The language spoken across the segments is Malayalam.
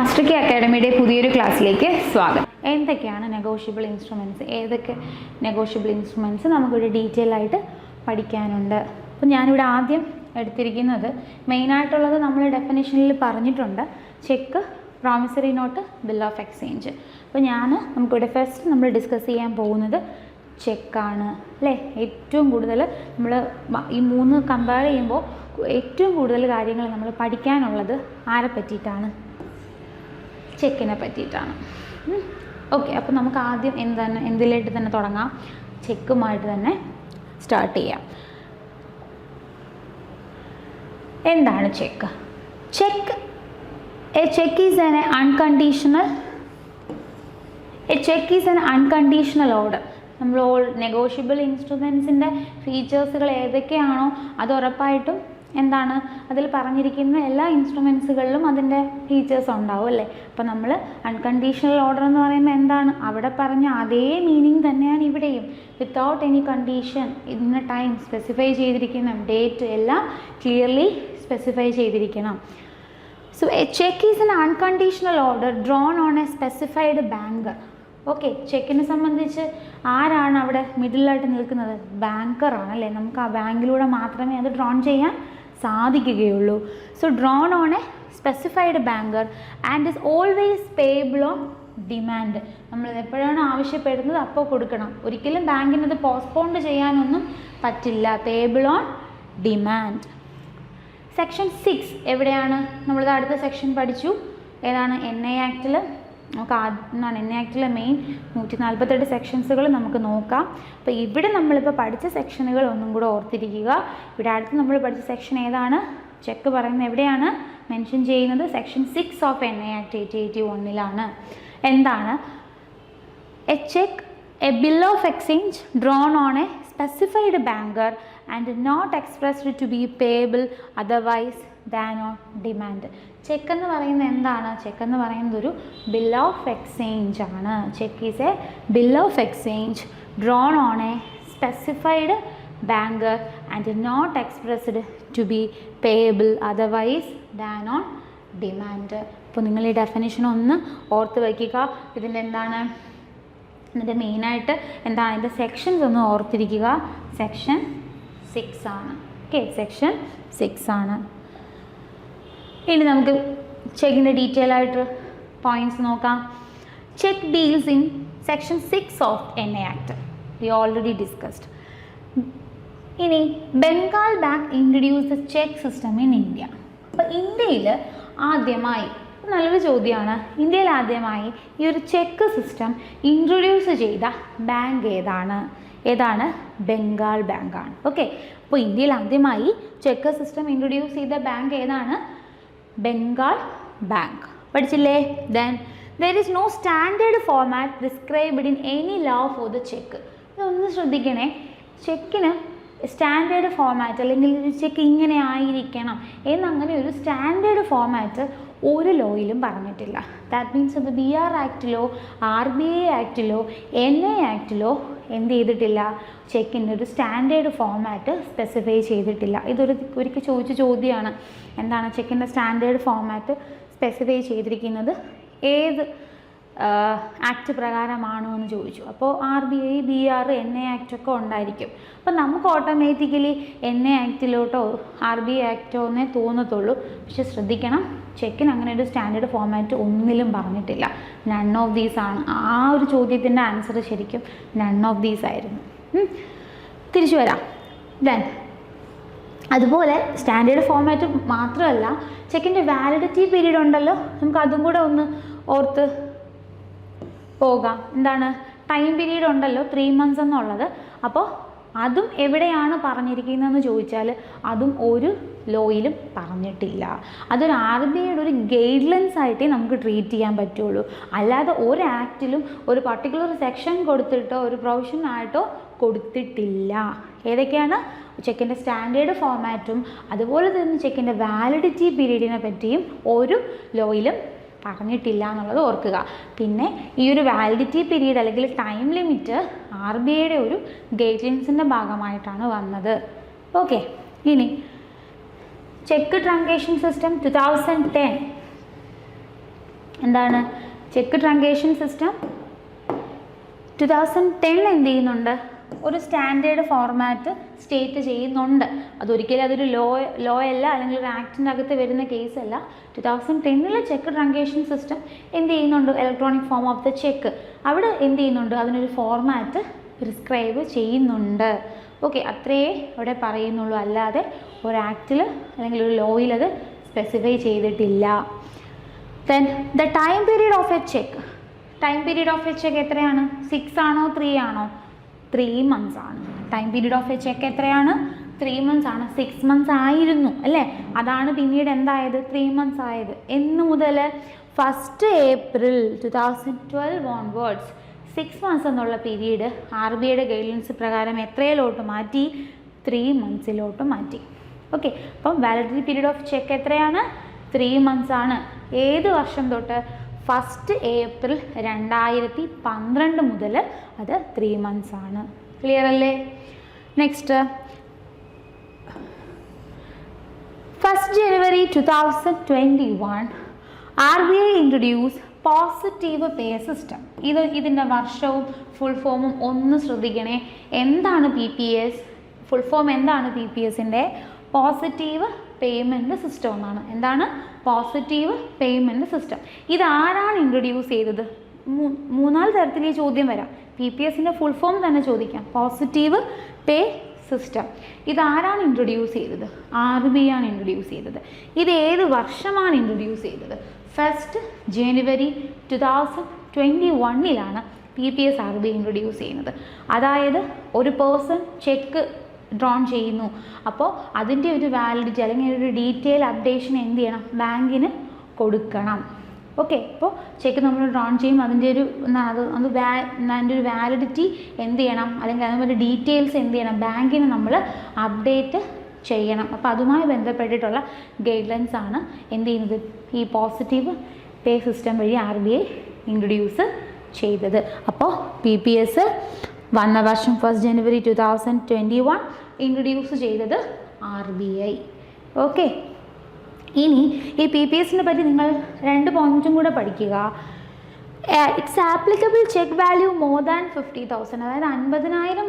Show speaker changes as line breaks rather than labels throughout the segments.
മാസ്റ്റർ കെ അക്കാഡമിയുടെ പുതിയൊരു ക്ലാസ്സിലേക്ക് സ്വാഗതം. എന്തൊക്കെയാണ് നെഗോഷ്യബിൾ ഇൻസ്ട്രുമെന്റ്സ് ഏതൊക്കെ നെഗോഷ്യബിൾ ഇൻസ്ട്രുമെന്റ്സ് നമുക്കൊരു ഡീറ്റെയിൽ ആയിട്ട് പഠിക്കാനുണ്ട്? അപ്പോൾ ഞാനിവിടെ ആദ്യം എടുത്തിരിക്കുന്നത് മെയിനായിട്ടുള്ളത് നമ്മൾ ഡെഫിനേഷനിൽ പറഞ്ഞിട്ടുണ്ട് cheque promissory note bill of exchange അപ്പോൾ ഞാൻ നമുക്കിവിടെ ഫസ്റ്റ് നമ്മൾ ഡിസ്കസ് ചെയ്യാൻ പോകുന്നത് ചെക്കാണ് അല്ലേ? ഏറ്റവും കൂടുതൽ നമ്മൾ ഈ മൂന്ന് കമ്പയർ ചെയ്യുമ്പോൾ ഏറ്റവും കൂടുതൽ കാര്യങ്ങൾ നമ്മൾ പഠിക്കാനുള്ളത് ആരെ പറ്റിയിട്ടാണ്? ചെക്കിനെ പറ്റിയിട്ടാണ്. ഓക്കെ അപ്പോൾ നമുക്ക് ആദ്യം എന്താണ് എന്തിലായിട്ട് തന്നെ തുടങ്ങാം? ചെക്കുമായിട്ട് തന്നെ സ്റ്റാർട്ട് ചെയ്യാം. എന്താണ് cheque? Cheque a cheque is an unconditional a cheque is an unconditional order നമ്മൾ ഓൾ നെഗോഷ്യബിൾ ഇൻസ്ട്രുമെൻസിന്റെ ഫീച്ചേഴ്സുകൾ ഏതൊക്കെയാണോ അത് ഉറപ്പായിട്ടും എന്താണ്? അതിൽ പറഞ്ഞിരിക്കുന്ന എല്ലാ ഇൻസ്ട്രുമെൻസുകളിലും അതിന്റെ ഫീച്ചേഴ്സ് ഉണ്ടാവും അല്ലേ? അപ്പോൾ നമ്മൾ അൺകണ്ടീഷണൽ ഓർഡർ എന്ന് പറയുമ്പോൾ എന്താണ്? അവിടെ പറഞ്ഞ അതേ മീനിങ് തന്നെയാണ് ഇവിടെയും. വിത്തൗട്ട് എനി കണ്ടീഷൻ ഇന്ന ടൈം സ്പെസിഫൈ ചെയ്തിരിക്കുന്ന ഡേറ്റ് എല്ലാം ക്ലിയർലി സ്പെസിഫൈ ചെയ്തിരിക്കണം. So cheque is an unconditional order drawn on a specified banker okay ചെക്കിനെ സംബന്ധിച്ച് ആരാണ് അവിടെ മിഡിലായിട്ട് നിൽക്കുന്നത്? ബാങ്കറാണ് അല്ലേ? നമുക്ക് ആ ബാങ്കിലൂടെ മാത്രമേ അത് ഡ്രോൺ ചെയ്യാൻ സാധിക്കുകയുള്ളൂ. So drawn on a specified banker and is always payable on demand നമ്മൾ എപ്പോഴാണ് ആവശ്യപ്പെടുന്നത് അപ്പോൾ കൊടുക്കണം. ഒരിക്കലും ബാങ്കിന് അത് പോസ്റ്റ്പോണ്ട് ചെയ്യാനൊന്നും പറ്റില്ല. Payable on demand section six എവിടെയാണ്? നമ്മളിത് അടുത്ത സെക്ഷൻ പഠിച്ചു. ഏതാണ്? എൻ ഐ ആക്ടിൽ നമുക്ക് ആദ്യം എൻ ആക്റ്റിലെ മെയിൻ നൂറ്റി നാൽപ്പത്തെട്ട് സെക്ഷൻസുകൾ നമുക്ക് നോക്കാം. അപ്പോൾ ഇവിടെ നമ്മളിപ്പോൾ പഠിച്ച സെക്ഷനുകൾ ഒന്നും കൂടെ ഓർത്തിരിക്കുക. ഇവിടെ അടുത്ത് നമ്മൾ പഠിച്ച സെക്ഷൻ ഏതാണ്? ചെക്ക് പറയുന്നത് എവിടെയാണ്? മെൻഷൻ ചെയ്യുന്നത് section six of N I act eighty eighty വണ്ണിലാണ് എന്താണ്? A cheque a bill of exchange drawn on a specified banker and not expressed to be payable otherwise than on demand cheque എന്ന് പറയുന്നത് എന്താണ്? ചെക്ക് എന്ന് പറയുന്നത് ഒരു ബിൽ ഓഫ് എക്സ്ചേഞ്ച് ആണ്. Cheque is a bill of exchange drawn on a specified banker and not expressed to be payable otherwise than on demand അപ്പോൾ നിങ്ങൾ ഈ ഡെഫിനേഷൻ ഒന്ന് ഓർത്ത് വയ്ക്കുക. ഇതിന്റെ എന്താണ്? എന്നിട്ട് മെയിനായിട്ട് എന്താണ്? അതിന്റെ സെക്ഷൻസ് ഒന്ന് ഓർത്തിരിക്കുക. സെക്ഷൻ സിക്സ് ആണ്. ഓക്കെ സെക്ഷൻ സിക്സ് ആണ്. ഇനി നമുക്ക് ചെക്കിന്റെ ഡീറ്റെയിൽ ആയിട്ട് പോയിന്റ്സ് നോക്കാം. Cheque deals in section six of N A act we already discussed ഇനി Bengal bank introduce the cheque system in India അപ്പോൾ ഇന്ത്യയിൽ ആദ്യമായി നല്ലൊരു ചോദ്യമാണ്. ഇന്ത്യയിൽ ആദ്യമായി ഈ ഒരു ചെക്ക് സിസ്റ്റം ഇൻട്രൊഡ്യൂസ് ചെയ്ത ബാങ്ക് ഏതാണ്? ഏതാണ്? ബംഗാൾ ബാങ്കാണ് ഓക്കെ അപ്പോൾ ഇന്ത്യയിൽ ആദ്യമായി ചെക്ക് സിസ്റ്റം ഇൻട്രൊഡ്യൂസ് ചെയ്ത ബാങ്ക് ഏതാണ്? ബംഗാൾ ബാങ്ക് പഠിച്ചില്ലേ? Then there is no standard format described in any law for the check ഇതൊന്ന് ശ്രദ്ധിക്കണേ. ചെക്കിന് സ്റ്റാൻഡേർഡ് ഫോർമാറ്റ് അല്ലെങ്കിൽ ചെക്ക് ഇങ്ങനെ ആയിരിക്കണം എന്നങ്ങനെ ഒരു സ്റ്റാൻഡേർഡ് ഫോർമാറ്റ് ഒരു ലോയിലും പറഞ്ഞിട്ടില്ല. ദാറ്റ് മീൻസ് അത് ബി ആർ ആക്റ്റിലോ ആർ ബി ഐ ആക്റ്റിലോ എൻ ഐ ആക്റ്റിലോ എന്ത് ചെയ്തിട്ടില്ല? ചെക്കിന്റെ ഒരു സ്റ്റാൻഡേർഡ് ഫോമാറ്റ് സ്പെസിഫൈ ചെയ്തിട്ടില്ല. ഇതൊരു ഒരിക്കൽ ചോദിച്ച ചോദ്യമാണ് എന്താണ് ചെക്കിന്റെ സ്റ്റാൻഡേർഡ് ഫോമാറ്റ് സ്പെസിഫൈ ചെയ്തിരിക്കുന്നത്? ഏത് ആക്ട് പ്രകാരമാണോ എന്ന് ചോദിച്ചു. അപ്പോൾ R B I B R N A act ഒക്കെ ഉണ്ടായിരിക്കും. അപ്പോൾ നമുക്ക് ഓട്ടോമാറ്റിക്കലി എൻ എ ആക്റ്റിലോട്ടോ ആർ ബി ഐ ആക്റ്റോ എന്നേ തോന്നത്തുള്ളൂ. പക്ഷെ ശ്രദ്ധിക്കണം ചെക്കിന് അങ്ങനെ ഒരു സ്റ്റാൻഡേർഡ് ഫോമാറ്റ് ഒന്നിലും പറഞ്ഞിട്ടില്ല. നൺ ഓഫ് ദീസ് ആണ്. ആ ഒരു ചോദ്യത്തിന്റെ ആൻസർ ശരിക്കും നൺ ഓഫ് ദീസ് ആയിരുന്നു. തിരിച്ചു വരാം. ദെൻ അതുപോലെ സ്റ്റാൻഡേർഡ് ഫോമാറ്റ് മാത്രമല്ല ചെക്കിന്റെ വാലിഡിറ്റി പീരീഡ് ഉണ്ടല്ലോ. നമുക്ക് അതും കൂടെ ഒന്ന് ഓർത്ത് പോകാം എന്താണ്? ടൈം പീരീഡ് ഉണ്ടല്ലോ ത്രീ മന്ത്സ് എന്നുള്ളത്. അപ്പോൾ അതും എവിടെയാണ് പറഞ്ഞിരിക്കുന്നതെന്ന് ചോദിച്ചാൽ അതും ഒരു ലോയിലും പറഞ്ഞിട്ടില്ല. അതൊരു ആർ ബി ഐയുടെ ഒരു ഗൈഡ് ലൈൻസ് ആയിട്ടേ നമുക്ക് ട്രീറ്റ് ചെയ്യാൻ പറ്റുള്ളൂ. അല്ലാതെ ഒരു ആക്റ്റിലും ഒരു പർട്ടിക്കുലർ സെക്ഷൻ കൊടുത്തിട്ടോ ഒരു പ്രൊവിഷൻ ആയിട്ടോ കൊടുത്തിട്ടില്ല. ഏതൊക്കെയാണ്? ചെക്കിന്റെ സ്റ്റാൻഡേർഡ് ഫോർമാറ്റും അതുപോലെ തന്നെ ചെക്കിന്റെ വാലിഡിറ്റി പീരീഡിനെ പറ്റിയും ഒരു ലോയിലും പറഞ്ഞിട്ടില്ല എന്നുള്ളത് ഓർക്കുക. പിന്നെ ഈ ഒരു വാലിഡിറ്റി പീരീഡ് അല്ലെങ്കിൽ ടൈം ലിമിറ്റ് ആർ ബി ഐയുടെ ഒരു ഗൈഡ് ലൈൻസിന്റെ ഭാഗമായിട്ടാണ് വന്നത്. ഓക്കെ ഇനി cheque transaction system two thousand ten എന്താണ്? Cheque truncation system two thousand ten എന്ത് ചെയ്യുന്നുണ്ട്? ഒരു സ്റ്റാൻഡേർഡ് ഫോർമാറ്റ് സ്റ്റേറ്റ് ചെയ്യുന്നുണ്ട്. അതൊരിക്കലും അതൊരു ലോ ലോ അല്ല അല്ലെങ്കിൽ ഒരു ആക്ടിന്റെ അകത്ത് വരുന്ന കേസ് അല്ല. ടു തൗസൻഡ് ടെന്നിലെ ചെക്ക് ട്രാങ്കേഷൻ സിസ്റ്റം എന്ത് ചെയ്യുന്നുണ്ട്? Electronic form of the cheque അവിടെ എന്ത് ചെയ്യുന്നുണ്ട്? അതിനൊരു ഫോർമാറ്റ് പ്രിസ്ക്രൈബ് ചെയ്യുന്നുണ്ട്. ഓക്കെ അത്രയേ അവിടെ പറയുന്നുള്ളൂ. അല്ലാതെ ഒരു ആക്റ്റിൽ അല്ലെങ്കിൽ ഒരു ലോയിൽ അത് സ്പെസിഫൈ ചെയ്തിട്ടില്ല. Then the time period of a cheque time period of a cheque എത്രയാണ്? സിക്സ് ആണോ? ത്രീ ആണോ? ത്രീ മന്ത്സ് ആണ്. Time period of a cheque എത്രയാണ്? ത്രീ മന്ത്സ് ആണ്. സിക്സ് മന്ത്സ് ആയിരുന്നു അല്ലേ? അതാണ് പിന്നീട് എന്തായത്? ത്രീ മന്ത്സ് ആയത്. എന്ന് മുതൽ first April two thousand twelve onwards six months എന്നുള്ള പീരീഡ് ആർ ബി ഐയുടെ ഗൈഡൻസ് പ്രകാരം എത്രയിലോട്ട് മാറ്റി? ത്രീ മന്ത്സിലോട്ട് മാറ്റി. ഓക്കെ അപ്പം വാലിഡിറ്റി പീരീഡ് ഓഫ് ചെക്ക് എത്രയാണ്? ത്രീ മന്ത്സ് ആണ്. ഏത് വർഷം തൊട്ട്? ഫസ്റ്റ് ഏപ്രിൽ രണ്ടായിരത്തി പന്ത്രണ്ട് മുതൽ അത് ത്രീ മന്ത്സ് ആണ്. ക്ലിയർ അല്ലേ? Next first January two thousand twenty one R B I introduce positive pay system ഇത് ഇതിന്റെ വർഷവും ഫുൾ ഫോമും ഒന്ന് ശ്രദ്ധിക്കണേ. എന്താണ് P P S full form എന്താണ് പി പി എസിന്റെ പോസിറ്റീവ് പേയ്മെന്റ് സിസ്റ്റം എന്നാണ് എന്താണ്? പോസിറ്റീവ് പേയ്മെന്റ് സിസ്റ്റം ഇതാരാണ് ഇൻട്രൊഡ്യൂസ് ചെയ്തത്? മൂന്നാൽ തരത്തിൽ ഈ ചോദ്യം വരാം. പി പി എസിന്റെ ഫുൾ ഫോം തന്നെ ചോദിക്കാം. പോസിറ്റീവ് പേ സിസ്റ്റം ഇതാരാണ് ഇൻട്രൊഡ്യൂസ് ചെയ്തത്? ആർ ബി ആണ് ഇൻട്രൊഡ്യൂസ് ചെയ്തത്. ഇത് ഏത് വർഷമാണ് ഇൻട്രൊഡ്യൂസ് ചെയ്തത്? First January two thousand twenty വണ്ണിലാണ് P P S R B introduce ചെയ്യുന്നത്. അതായത് ഒരു പേഴ്സൺ ചെക്ക് ഡ്രോൺ ചെയ്യുന്നു. അപ്പോൾ അതിന്റെ ഒരു വാലിഡിറ്റി അല്ലെങ്കിൽ ഒരു ഡീറ്റെയിൽ അപ്ഡേഷൻ എന്ത് ചെയ്യണം? ബാങ്കിന് കൊടുക്കണം. ഓക്കെ അപ്പോൾ ചെക്ക് നമ്മൾ ഡ്രോൺ ചെയ്യും. അതിന്റെ ഒരു അത്? അത് വാ അതിന്റെ ഒരു വാലിഡിറ്റി എന്ത് ചെയ്യണം? അല്ലെങ്കിൽ അതുപോലെ ഡീറ്റെയിൽസ് എന്ത് ചെയ്യണം? ബാങ്കിന് നമ്മൾ അപ്ഡേറ്റ് ചെയ്യണം. അപ്പോൾ അതുമായി ബന്ധപ്പെട്ടിട്ടുള്ള ഗൈഡ് ലൈൻസ് ആണ് എന്ത് ചെയ്യുന്നത്? ഈ പോസിറ്റീവ് പേ സിസ്റ്റം വഴി ആർ ബി ഐ ഇൻട്രൊഡ്യൂസ് ചെയ്തത്. അപ്പോൾ പി പി എസ് വന്ന വർഷം first January two thousand twenty one introduce ചെയ്തത് ആർ ബി ഐ ഓക്കെ ഇനി ഈ പി പി എസിനെ പറ്റി നിങ്ങൾ രണ്ട് പോയിന്റും കൂടെ പഠിക്കുക. It's applicable check value more than fifty thousand അതായത് അൻപതിനായിരം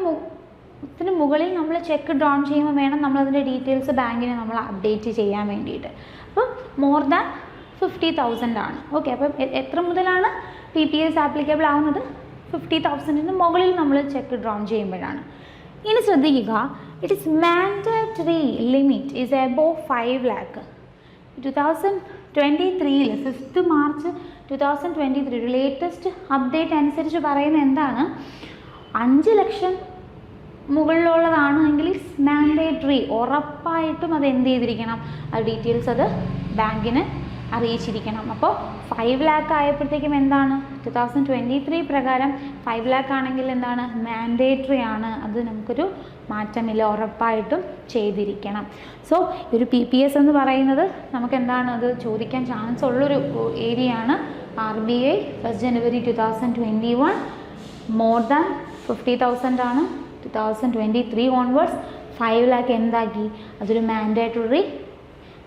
ത്തിന് മുകളിൽ നമ്മൾ ചെക്ക് ഡ്രോൺ ചെയ്യുമ്പോൾ വേണം നമ്മൾ അതിന്റെ ഡീറ്റെയിൽസ് ബാങ്കിന് നമ്മൾ അപ്ഡേറ്റ് ചെയ്യാൻ വേണ്ടിയിട്ട്. അപ്പം മോർ ദാൻ ഫിഫ്റ്റി തൗസൻഡ് ആണ്. ഓക്കെ അപ്പം എത്ര മുതലാണ് പി പി എസ് ആപ്ലിക്കബിൾ ആവുന്നത്? ഫിഫ്റ്റി തൗസൻഡിന് മുകളിൽ നമ്മൾ ചെക്ക് ഡ്രോൺ ചെയ്യുമ്പോഴാണ്. ഇനി ശ്രദ്ധിക്കുക it is mandatory limit is above five lakh two thousand twenty ത്രീയിൽ fifth March two thousand twenty three latest update അനുസരിച്ച് പറയുന്നത് എന്താണ്? അഞ്ച് ലക്ഷം മുകളിലുള്ളതാണ് എങ്കിൽ ഇറ്റ്സ് മാൻഡേറ്ററി ഉറപ്പായിട്ടും അത് എന്ത് ചെയ്തിരിക്കണം? ആ ഡീറ്റെയിൽസ് അത് ബാങ്കിന് അറിയിച്ചിരിക്കണം. അപ്പോൾ ഫൈവ് ലാക്ക് ആയപ്പോഴത്തേക്കും എന്താണ്? ടു തൗസൻഡ് ട്വന്റി ത്രീ പ്രകാരം ഫൈവ് ലാക്ക് ആണെങ്കിൽ എന്താണ്? മാൻഡേറ്ററി ആണ്. അത് നമുക്കൊരു മാറ്റമില്ല. ഉറപ്പായിട്ടും ചെയ്തിരിക്കണം. സോ ഒരു പി പി എസ് എന്ന് പറയുന്നത് നമുക്ക് എന്താണ് അത് ചോദിക്കാൻ ചാൻസ് ഉള്ളൊരു ഏരിയ ആണ് R B I first January two thousand twenty one more than fifty thousand ആണ്. Two thousand twenty three onwards five lakh എന്താക്കി? അതൊരു മാൻഡേറ്ററി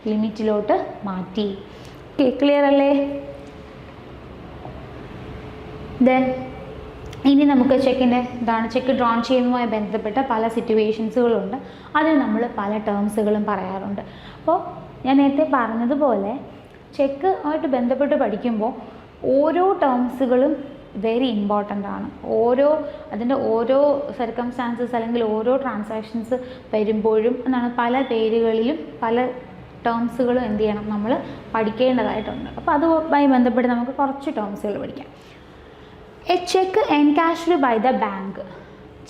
ലിമിറ്റിലോട്ട് മാറ്റി. ക്ലിയർ അല്ലേ? ദെൻ ഇനി നമുക്ക് ചെക്കിന്റെ ഇതാണ് ചെക്ക് ഡ്രോൺ ചെയ്യുന്നതുമായി ബന്ധപ്പെട്ട പല സിറ്റുവേഷൻസുകളുണ്ട് അതിൽ നമ്മൾ പല ടേംസുകളും പറയാറുണ്ട്. അപ്പോൾ ഞാൻ നേരത്തെ പറഞ്ഞതുപോലെ ചെക്ക് ആയിട്ട് ബന്ധപ്പെട്ട് പഠിക്കുമ്പോൾ ഓരോ ടേംസുകളും വെരി ഇമ്പോർട്ടന്റ് ആണ്. ഓരോ അതിന്റെ ഓരോ സർക്കംസ്റ്റാൻസസ് അല്ലെങ്കിൽ ഓരോ ട്രാൻസാക്ഷൻസ് വരുമ്പോഴും എന്താണ് പല പേരുകളിലും പല ടേംസുകളും എന്ത് ചെയ്യണം നമ്മൾ പഠിക്കേണ്ടതായിട്ടുണ്ട്. അപ്പോൾ അതുമായി ബന്ധപ്പെട്ട് നമുക്ക് കുറച്ച് ടേംസുകൾ പഠിക്കാം. A check encashed by the bank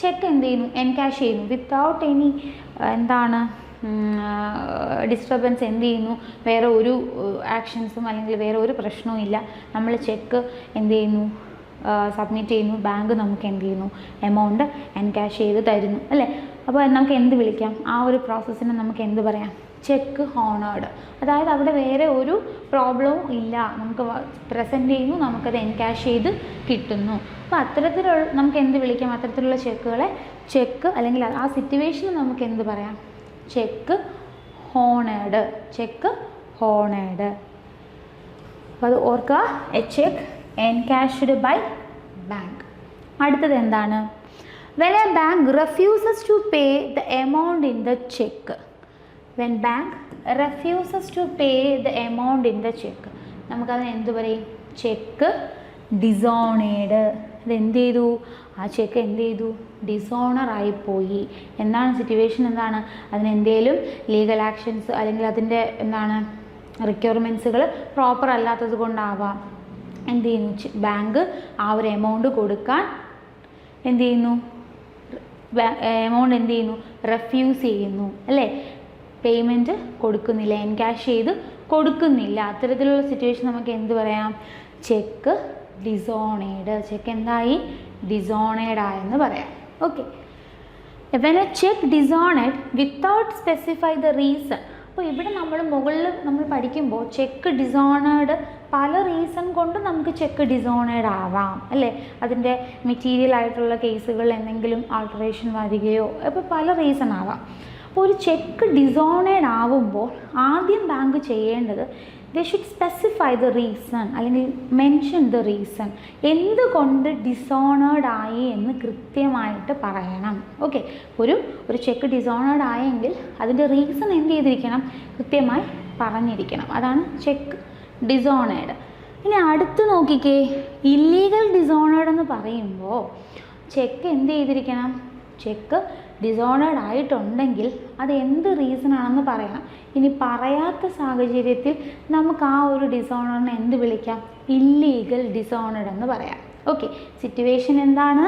check എന്ത് ചെയ്യുന്നു? എൻകാഷ് ചെയ്യുന്നു. വിത്തൗട്ട് എനി എന്താണ് ഡിസ്റ്റർബൻസ് എന്ത് ചെയ്യുന്നു? വേറെ ഒരു ആക്ഷൻസും അല്ലെങ്കിൽ വേറെ ഒരു പ്രശ്നവും ഇല്ല. നമ്മൾ ചെക്ക് എന്ത് ചെയ്യുന്നു? സബ്മിറ്റ് ചെയ്യുന്നു. ബാങ്ക് നമുക്ക് എന്ത് ചെയ്യുന്നു? എമൗണ്ട് എൻകാഷ് ചെയ്ത് തരുന്നു. അല്ലേ? അപ്പോൾ നമുക്ക് എന്ത് വിളിക്കാം? ആ ഒരു പ്രോസസ്സിനെ നമുക്ക് എന്ത് പറയാം? ചെക്ക് ഹോണേഡ് അതായത് അവിടെ വേറെ ഒരു പ്രോബ്ലവും ഇല്ല. നമുക്ക് പ്രസന്റ് ചെയ്യുന്നു നമുക്കത് എൻകാഷ് ചെയ്ത് കിട്ടുന്നു. അപ്പോൾ അത്തരത്തിലുള്ള നമുക്ക് എന്ത് വിളിക്കാം? അത്തരത്തിലുള്ള ചെക്കുകളെ ചെക്ക് അല്ലെങ്കിൽ ആ സിറ്റുവേഷന് നമുക്ക് എന്ത് പറയാം? ചെക്ക് ഹോണേഡ് ചെക്ക് ഹോണേഡ് അപ്പോൾ അത് ഓർക്കുക. A check encashed by bank അടുത്തത് എന്താണ്? When a bank refuses to pay the amount in the check when bank refuses to pay the amount in the check നമുക്കതിന് എന്ത് പറയും? ചെക്ക് ഡിസോണേഡ് അതെന്ത് ചെയ്തു? ആ ചെക്ക് എന്ത് ചെയ്തു? ഡിസോണർ ആയിപ്പോയി. എന്താണ് സിറ്റുവേഷൻ എന്താണ്? അതിനെന്തേലും ലീഗൽ ആക്ഷൻസ് അല്ലെങ്കിൽ അതിന്റെ എന്താണ് റിക്വയർമെന്റ്സുകൾ പ്രോപ്പർ അല്ലാത്തത് കൊണ്ടാവാം. എന്ത് ചെയ്യുന്നു? ബാങ്ക് ആ ഒരു എമൗണ്ട് കൊടുക്കാൻ എന്ത് ചെയ്യുന്നു? എമൗണ്ട് എന്ത് ചെയ്യുന്നു? റെഫ്യൂസ് ചെയ്യുന്നു. അല്ലേ? പേയ്മെന്റ് കൊടുക്കുന്നില്ല. എൻ ക്യാഷ് ചെയ്ത് കൊടുക്കുന്നില്ല. അത്തരത്തിലുള്ള സിറ്റുവേഷൻ നമുക്ക് എന്ത് പറയാം? ചെക്ക് ഡിസോണേഡ് ചെക്ക് എന്തായി? ഡിസോണേഡ് ആയെന്ന് പറയാം. Okay when a check dishonoured without specify the reason അപ്പോൾ ഇവിടെ നമ്മൾ മുകളിൽ നമ്മൾ പഠിക്കുമ്പോൾ ചെക്ക് ഡിസോണേഡ് പല റീസൺ കൊണ്ട് നമുക്ക് ചെക്ക് ഡിസോണേഡ് ആവാം. അല്ലേ? അതിന്റെ മെറ്റീരിയൽ ആയിട്ടുള്ള കേസുകളിൽ എന്തെങ്കിലും ആൾട്ടറേഷൻ വരികയോ അപ്പോൾ പല റീസൺ ആവാം. അപ്പോൾ ഒരു ചെക്ക് ഡിസോണേഡ് ആവുമ്പോൾ ആദ്യം ബാങ്ക് ചെയ്യേണ്ടത് the should specify the reason അല്ലെങ്കിൽ മെൻഷൻ ദ റീസൺ എന്തുകൊണ്ട് ഡിസോണേഡ് ആയി എന്ന് കൃത്യമായിട്ട് പറയണം. ഓക്കെ ഒരു ഒരു ചെക്ക് ഡിസോണേഡ് ആയെങ്കിൽ അതിന്റെ റീസൺ എന്ത് ചെയ്തിരിക്കണം? കൃത്യമായി പറഞ്ഞിരിക്കണം. അതാണ് ചെക്ക് ഡിസോണേഡ് ഇനി അടുത്ത് നോക്കിക്കേ. ഇല്ലീഗൽ ഡിസോണേഡ് എന്ന് പറയുമ്പോൾ ചെക്ക് എന്ത് ചെയ്തിരിക്കണം? ചെക്ക് ഡിസോണേഡ് ആയിട്ടുണ്ടെങ്കിൽ അത് എന്ത് റീസൺ ആണെന്ന് പറയണം ഇനി പറയാത്ത സാഹചര്യത്തിൽ നമുക്ക് ആ ഒരു ഡിസോണറിനെ എന്ത് വിളിക്കാം? ഇല്ലീഗൽ ഡിസോണേഡ് എന്ന് പറയാം. ഓക്കെ സിറ്റുവേഷൻ എന്താണ്?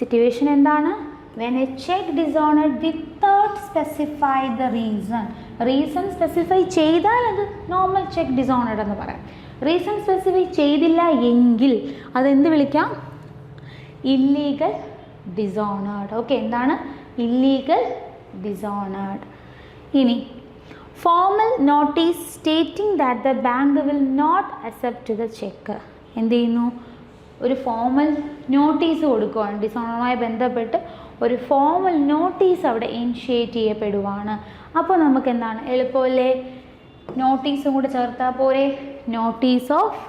സിറ്റുവേഷൻ എന്താണ്? When a check dishonoured without specify the reason reason specify ചെയ്താൽ അത് നോർമൽ ചെക്ക് ഡിസോണേഡ് എന്ന് പറയാം. റീസൺ സ്പെസിഫൈ ചെയ്തില്ല എങ്കിൽ അതെന്ത് വിളിക്കാം? ഇല്ലീഗൽ ഡിസോണേഡ് ഓക്കെ എന്താണ്? ഇല്ലീഗൽ ഡിസോണേഡ് ഇനി formal notice stating that the bank will not accept the check എന്ത് ചെയ്യുന്നു? ഒരു ഫോമൽ നോട്ടീസ് കൊടുക്കുകയാണ് ഡിസോണറുമായി ബന്ധപ്പെട്ട് ഒരു ഫോമൽ നോട്ടീസ് അവിടെ ഇനിഷ്യേറ്റ് ചെയ്യപ്പെടുവാണ്. അപ്പോൾ നമുക്ക് എന്താണ്? എളുപ്പമല്ലേ? നോട്ടീസും കൂടെ ചേർത്താൽ പോരെ. Notice of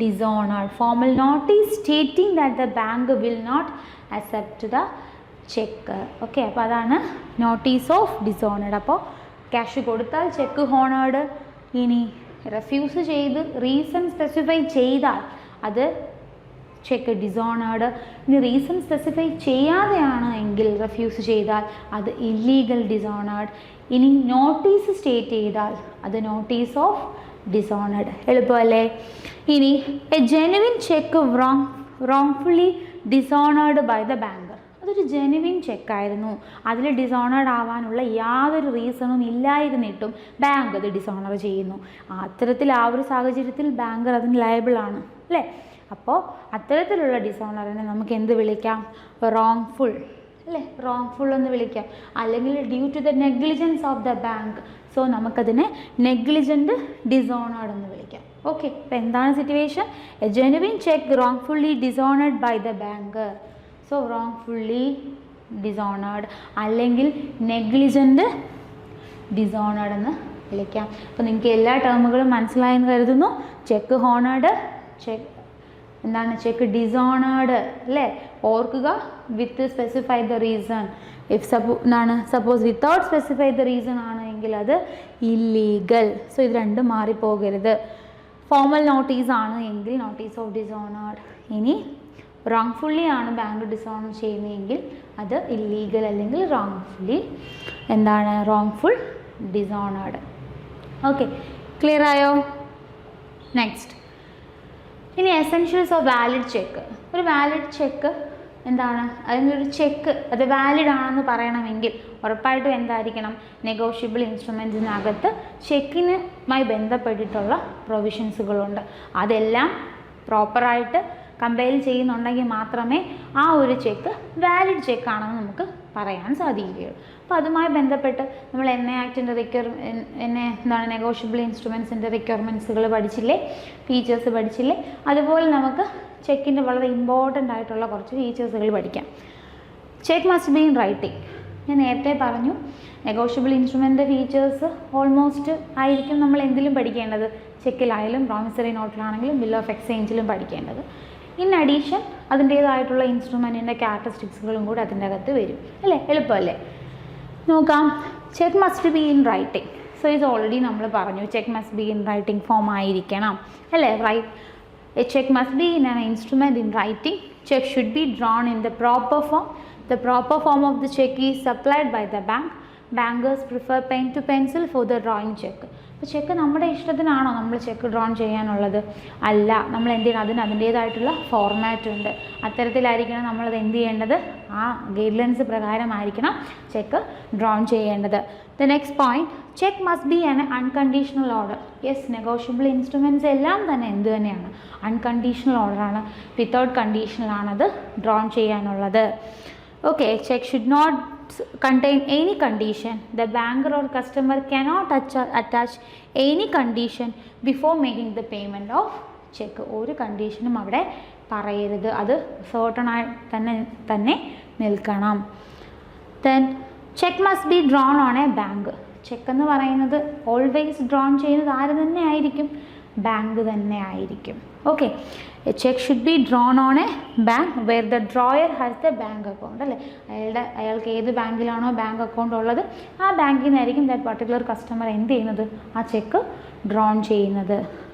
dishonour formal notice stating that the bank will not accept the check okay അപ്പോൾ അതാണ് നോട്ടീസ് ഓഫ് ഡിസോണേഡ് അപ്പോൾ ക്യാഷ് കൊടുത്താൽ ചെക്ക് ഹോണേഡ് ഇനി റെഫ്യൂസ് ചെയ്ത് റീസൺ സ്പെസിഫൈ ചെയ്താൽ അത് ചെക്ക് ഡിസോണേഡ് ഇനി റീസൺ സ്പെസിഫൈ ചെയ്യാതെയാണ് എങ്കിൽ റെഫ്യൂസ് ചെയ്താൽ അത് ഇല്ലീഗൽ ഡിസോണേഡ് ഇനി നോട്ടീസ് സ്റ്റേറ്റ് ചെയ്താൽ അത് നോട്ടീസ് ഓഫ് ഡിസോണേഡ് എളുപ്പമല്ലേ? ഇനി a genuine check wrong wrongfully dishonoured by the banker അതൊരു ജെനുവിൻ ചെക്കായിരുന്നു അതിൽ ഡിസോണേഡ് ആവാനുള്ള യാതൊരു റീസണും ഇല്ലായിരുന്നിട്ടും ബാങ്ക് അത് ഡിസോണർ ചെയ്യുന്നു. അത്തരത്തിൽ ആ ഒരു സാഹചര്യത്തിൽ ബാങ്കർ അതിന് ലയബിളാണ് അല്ലേ? അപ്പോൾ അത്തരത്തിലുള്ള ഡിസോണറിനെ നമുക്ക് എന്ത് വിളിക്കാം? റോങ് ഫുൾ അല്ലേ? റോങ് ഫുൾ എന്ന് വിളിക്കാം. അല്ലെങ്കിൽ due to the negligence of the bank so നമുക്കതിനെ നെഗ്ലിജന്റ് ഡിസോണേഡ് എന്ന് വിളിക്കാം. ഓക്കെ അപ്പോൾ എന്താണ് situation a genuine check wrongfully dishonoured by the bank so wrongfully dishonoured അല്ലെങ്കിൽ നെഗ്ലിജന്റ് ഡിസോണേഡ് എന്ന് വിളിക്കാം. അപ്പോൾ നിങ്ങൾക്ക് എല്ലാ ടേമുകളും മനസ്സിലായെന്ന് കരുതുന്നു. ചെക്ക് ഹോണേഡ് ചെക്ക് എന്താണ്? ചെക്ക് ഡിസോണേഡ് അല്ലേ? ഓർക്കുക with specify the reason if സപ്പോ എന്താണ്? Suppose without specify the reason ആണ് എങ്കിൽ അത് ഇല്ലീഗൽ സോ ഇത് രണ്ടും മാറിപ്പോകരുത്. ഫോമൽ നോട്ടീസ് ആണ് എങ്കിൽ നോട്ടീസ് ഓഫ് ഡിസോണർ ഇനി റോങ്ഫുള്ളി ആണ് ബാങ്ക് ഡിസോണർ ചെയ്യുന്നതെങ്കിൽ അത് ഇല്ലീഗൽ അല്ലെങ്കിൽ റോങ്ഫുള്ളി എന്താണ്? റോങ്ഫുൾ ഡിസോണേഡ് ഓക്കെ ക്ലിയർ ആയോ? നെക്സ്റ്റ് ഇനി എസെൻഷ്യൽസ് ഓഫ് വാലിഡ് ചെക്ക് ഒരു വാലിഡ് ചെക്ക് എന്താണ്? അതിന്റെ ഒരു ചെക്ക് അത് വാലിഡ് ആണെന്ന് പറയണമെങ്കിൽ ഉറപ്പായിട്ടും എന്തായിരിക്കണം? നെഗോഷ്യബിൾ ഇൻസ്ട്രുമെന്റിനകത്ത് ചെക്കിനുമായി ബന്ധപ്പെട്ടിട്ടുള്ള പ്രൊവിഷൻസുകളുണ്ട് അതെല്ലാം പ്രോപ്പറായിട്ട് കമ്പയർ ചെയ്യുന്നുണ്ടെങ്കിൽ മാത്രമേ ആ ഒരു ചെക്ക് വാലിഡ് ചെക്കാണെന്ന് നമുക്ക് പറയാൻ സാധിക്കുകയുള്ളൂ. അപ്പോൾ അതുമായി ബന്ധപ്പെട്ട് നമ്മൾ എൻ എ ആക്ടിന്റെ റിക്വയർ എൻ എ എന്താണ്? നെഗോഷ്യബിൾ ഇൻസ്ട്രുമെൻസിന്റെ റിക്വയർമെന്റ്സുകൾ പഠിച്ചില്ലേ? ഫീച്ചേഴ്സ് പഠിച്ചില്ലേ? അതുപോലെ നമുക്ക് ചെക്കിന്റെ വളരെ ഇമ്പോർട്ടന്റ് ആയിട്ടുള്ള കുറച്ച് ഫീച്ചേഴ്സുകൾ പഠിക്കാം. Check must be in writing ഞാൻ നേരത്തെ പറഞ്ഞു നെഗോഷ്യബിൾ ഇൻസ്ട്രുമെന്റ് ഫീച്ചേഴ്സ് ഓൾമോസ്റ്റ് ആയിരിക്കും നമ്മൾ എന്തിലും പഠിക്കേണ്ടത്. ചെക്കിലായാലും പ്രോമിസറി നോട്ടിലാണെങ്കിലും ബിൽ ഓഫ് എക്സ്ചേഞ്ചിലും പഠിക്കേണ്ടത്. ഇൻ അഡീഷൻ അതിന്റേതായിട്ടുള്ള ഇൻസ്ട്രുമെന്റിന്റെ ക്യാരക്ടറിസ്റ്റിക്സുകളും കൂടി അതിന്റെ അകത്ത് വരും. അല്ലേ? എളുപ്പമല്ലേ? നോക്കാം. Check must be in writing so ഇത് ഓൾറെഡി നമ്മൾ പറഞ്ഞു check must be in writing form ആയിരിക്കണം. അല്ലേ? Right A check must be in an instrument in writing. Check should be drawn in the proper form. The proper form of the check is supplied by the bank. Bankers prefer pen to pencil for the drawing check. അപ്പോൾ ചെക്ക് നമ്മുടെ ഇഷ്ടത്തിനാണോ നമ്മൾ ചെക്ക് ഡ്രോൺ ചെയ്യാനുള്ളത്? അല്ല നമ്മൾ എന്ത് ചെയ്യണം? അതിന് അതിന്റേതായിട്ടുള്ള ഫോർമാറ്റ് ഉണ്ട്. അത്തരത്തിലായിരിക്കണം നമ്മളത് എന്ത് ചെയ്യേണ്ടത്? ആ ഗൈഡ് ലൈൻസ് പ്രകാരമായിരിക്കണം ചെക്ക് ഡ്രോൺ ചെയ്യേണ്ടത്. The next point check must be an unconditional order yes negotiable instruments എല്ലാം തന്നെ എന്ത് തന്നെയാണ്? അൺകണ്ടീഷണൽ ഓർഡറാണ് വിത്തൗട്ട് കണ്ടീഷനിലാണത് ഡ്രോൺ ചെയ്യാനുള്ളത്. Okay check should not contain any condition the banker or customer cannot attach, any condition before making the payment of check. ഒരു കണ്ടീഷനും അവിടെ അത് certain ay തന്നെ തന്നെ നിൽക്കണം then check must be drawn on a bank check എന്ന് പറയുന്നത് ഓൾവേസ് ഡ്രോൺ ചെയ്യുന്നത് ആര് തന്നെ ആയിരിക്കും ബാങ്ക് തന്നെ ആയിരിക്കും. Okay. Check should be drawn on a bank where the drawer has the bank account അല്ലേ? അയാളുടെ അയാൾക്ക് ഏത് ബാങ്കിലാണോ ബാങ്ക് അക്കൗണ്ട് ഉള്ളത് ആ ബാങ്കിൽ നിന്നായിരിക്കും ദാറ്റ് പർട്ടിക്കുലർ കസ്റ്റമർ എന്ത് ചെയ്യുന്നത്? ആ ചെക്ക് ഡ്രോൺ ചെയ്യുന്നത്.